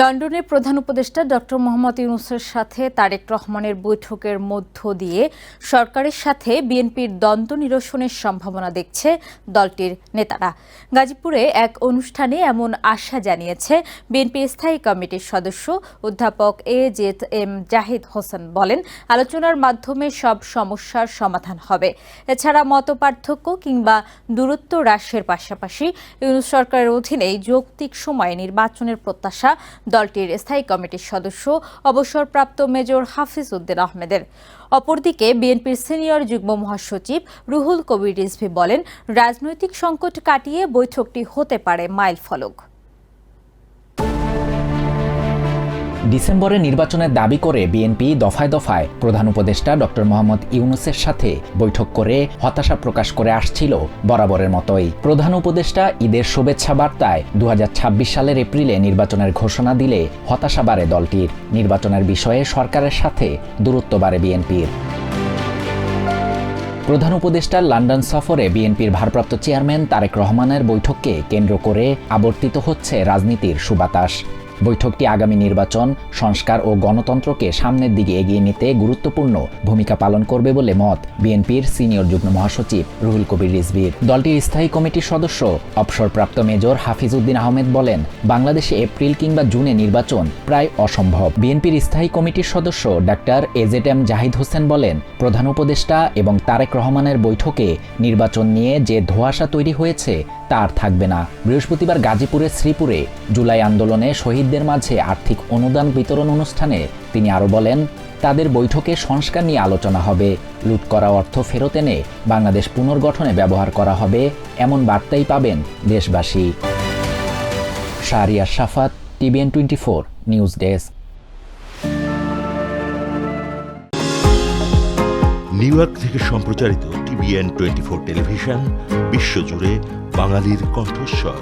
লন্ডনের প্রধান উপদেষ্টা ডক্টর মোহাম্মদ ইউনুসের সাথে তারেক রহমানের বৈঠকের মধ্য দিয়ে সরকারের সাথে বিএনপির দ্বন্দ্ব নিরসনের সম্ভাবনা দেখছে দলটির নেতারা। গাজীপুরে এক অনুষ্ঠানে এমন আশা জানিয়েছে বিএনপি স্থায়ী কমিটির সদস্য অধ্যাপক এ জেদ এম জাহিদ হোসেন বলেন, আলোচনার মাধ্যমে সব সমস্যার সমাধান হবে। এছাড়া মতপার্থক্য কিংবা দূরত্ব হ্রাসের পাশাপাশি ইউনুস সরকারের অধীনেই যৌক্তিক সময়ে নির্বাচনের প্রত্যাশা দলটির স্থায়ী কমিটির সদস্য অবসরপ্রাপ্ত মেজর হাফিজ উদ্দিন আহমেদের। অপরদিকে বিএনপির সিনিয়র যুগ্ম মহাসচিব রুহুল কবির রিজভি বলেন, রাজনৈতিক সংকট কাটিয়ে বৈঠকটি হতে পারে মাইল ফলক ডিসেম্বরে নির্বাচনের দাবি করে বিএনপি দফায় দফায় প্রধান উপদেষ্টা ডক্টর মোহাম্মদ ইউনুসের সাথে বৈঠক করে হতাশা প্রকাশ করে আসছিল বরাবরের মতোই। প্রধান উপদেষ্টা ঈদের শুভেচ্ছা বার্তায় দু হাজার ছাব্বিশ সালের এপ্রিলে নির্বাচনের ঘোষণা দিলে হতাশা বাড়ে দলটির। নির্বাচনের বিষয়ে সরকারের সাথে দূরত্ব বাড়ে বিএনপির। প্রধান উপদেষ্টার লন্ডন সফরে বিএনপির ভারপ্রাপ্ত চেয়ারম্যান তারেক রহমানের বৈঠককে কেন্দ্র করে আবর্তিত হচ্ছে রাজনীতির সুবাতাস। বৈঠকটি আগামী নির্বাচন, সংস্কার ও গণতন্ত্রকে সামনের দিকে এগিয়ে নিতে গুরুত্বপূর্ণ ভূমিকা পালন করবে বলে মত বিএনপির সিনিয়র যুগ্ম মহাসচিব রুহুল কবির রিজভির। দলটির স্থায়ী কমিটির সদস্য, অবসরপ্রাপ্ত মেজর হাফিজ উদ্দিন আহমেদ বলেন, বাংলাদেশে এপ্রিল কিংবা জুনে নির্বাচন প্রায় অসম্ভব। বিএনপির স্থায়ী কমিটির সদস্য doctor AZ M Zahid Hossain বলেন, প্রধান উপদেষ্টা এবং তারেক রহমানের বৈঠকে নির্বাচন নিয়ে যে ধোঁয়াশা তৈরি হয়েছে তা আর থাকবে না। বৃহস্পতিবার গাজীপুরের শ্রীপুরে জুলাই আন্দোলনে শহীদদের মাঝে আর্থিক অনুদান বিতরণ অনুষ্ঠানে তিনি আরও বলেন, তাদের বৈঠকে সংস্কার নিয়ে আলোচনা হবে, লুট করা অর্থ ফেরত এনে বাংলাদেশ পুনর্গঠনে ব্যবহার করা হবে, এমন বার্তাই পাবেন দেশবাসী। Shahriya Safat TVN twenty four news desk. New York থেকে সম্প্রচারিত টিভিএন টোয়েন্টি ফোর টেলিভিশন, বিশ্বজুড়ে বাঙালির কণ্ঠস্বর।